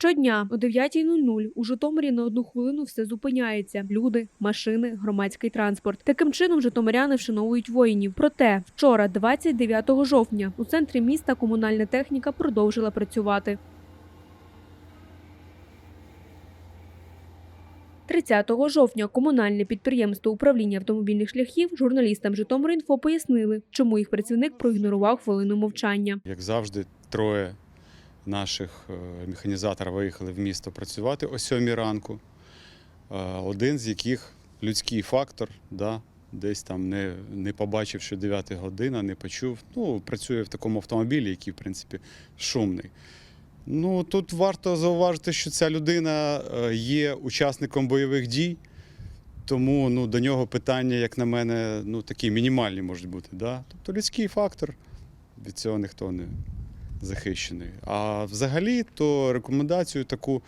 Щодня о 9.00 у Житомирі на одну хвилину все зупиняється: люди, машини, громадський транспорт. Таким чином житомиряни вшановують воїнів. Проте вчора, 29 жовтня, у центрі міста комунальна техніка продовжила працювати. 30 жовтня комунальне підприємство управління автомобільних шляхів журналістам Житомир.Інфо пояснили, чому їх працівник проігнорував хвилину мовчання. Як завжди, троє наших е, механізаторів виїхали в місто працювати о 7 ранку. Е, Один з яких людський фактор, да, десь там не, не побачив, що 9 година, не почув. Ну, працює в такому автомобілі, який, в принципі, шумний. Ну, тут варто зауважити, що ця людина е, є учасником бойових дій. Тому ну, до нього питання, як на мене, ну, такі мінімальні можуть бути. Да? Тобто людський фактор, від цього ніхто не захищений. А взагалі, то рекомендацію таку,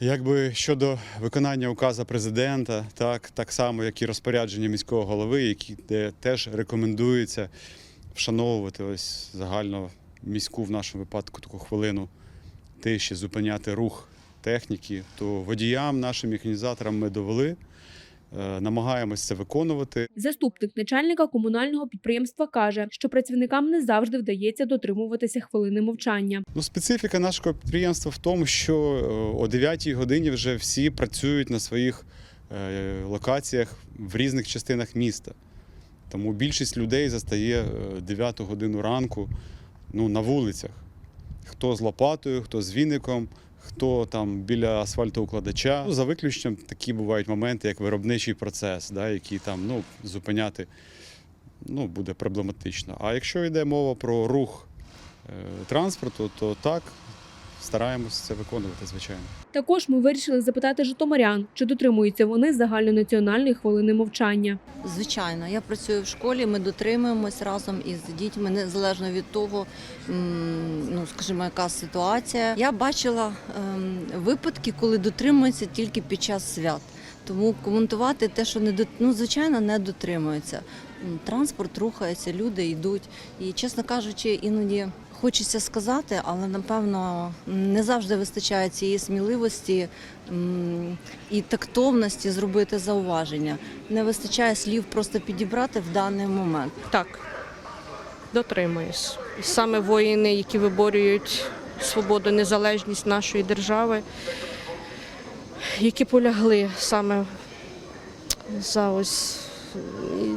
якби щодо виконання указу президента, так, так само, як і розпорядження міського голови, які де теж рекомендується вшановувати ось загально міську в нашому випадку таку хвилину тиші, зупиняти рух техніки, то водіям, нашим механізаторам ми довели. Е, Намагаємось це виконувати. Заступник начальника комунального підприємства каже, що працівникам не завжди вдається дотримуватися хвилини мовчання. Ну, специфіка нашого підприємства в тому, що е, о 9 годині вже всі працюють на своїх е, локаціях в різних частинах міста. Тому більшість людей застає 9 годину ранку ну, на вулицях. Хто з лопатою, хто з віником, хто там біля асфальтоукладача. Ну, за виключенням такі бувають моменти, як виробничий процес, да, який там ну, зупиняти ну, буде проблематично. А якщо йде мова про рух е, транспорту, то так, стараємося це виконувати, звичайно. Також ми вирішили запитати житомирян, чи дотримуються вони загальнонаціональної хвилини мовчання. Звичайно, я працюю в школі. Ми дотримуємось разом із дітьми, незалежно від того, ну скажімо, яка ситуація. Я бачила ем, випадки, коли дотримуються тільки під час свят. Тому коментувати те, що не ну, звичайно, не дотримуються. Транспорт рухається, люди йдуть. І, чесно кажучи, іноді хочеться сказати, але напевно не завжди вистачає цієї сміливості і тактовності зробити зауваження. Не вистачає слів просто підібрати в даний момент. Так, дотримуюсь. І Саме воїни, які виборюють свободу, незалежність нашої держави, які полягли саме за ось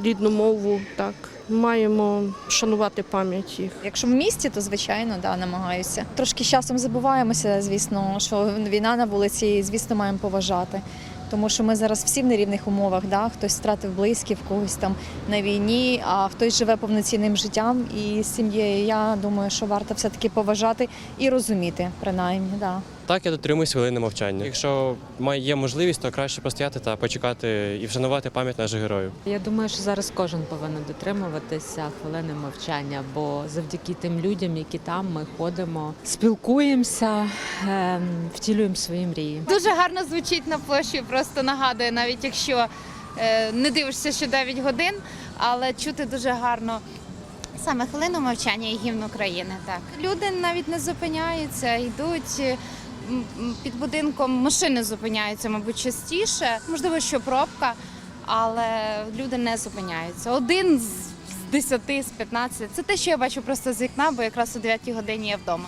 рідну мову, так. Маємо шанувати пам'ять їх. Якщо в місті, то звичайно да, намагаюся. Трошки з часом забуваємося, звісно, що війна на вулиці, і, звісно, маємо поважати. Тому що ми зараз всі в нерівних умовах. Да? Хтось втратив близьких, когось там на війні, а хтось живе повноцінним життям і сім'єю. Я думаю, що варто все-таки поважати і розуміти, принаймні. Да. Так, я дотримуюсь хвилини мовчання. Якщо є можливість, то краще постояти та почекати і вшанувати пам'ять наших героїв. Я думаю, що зараз кожен повинен дотримуватися хвилини мовчання, бо завдяки тим людям, які там ми ходимо, спілкуємося, ем, втілюємо свої мрії. Дуже гарно звучить на площі, просто нагадує, навіть якщо е, не дивишся, що 9 годин, але чути дуже гарно. Саме хвилину мовчання і гімн України. Так люди навіть не зупиняються, йдуть під будинком. Машини зупиняються, мабуть, частіше. Можливо, що пробка, але люди не зупиняються. Один з з 10, з 15. Це те, що я бачу просто з вікна, бо якраз о 9 годині я вдома.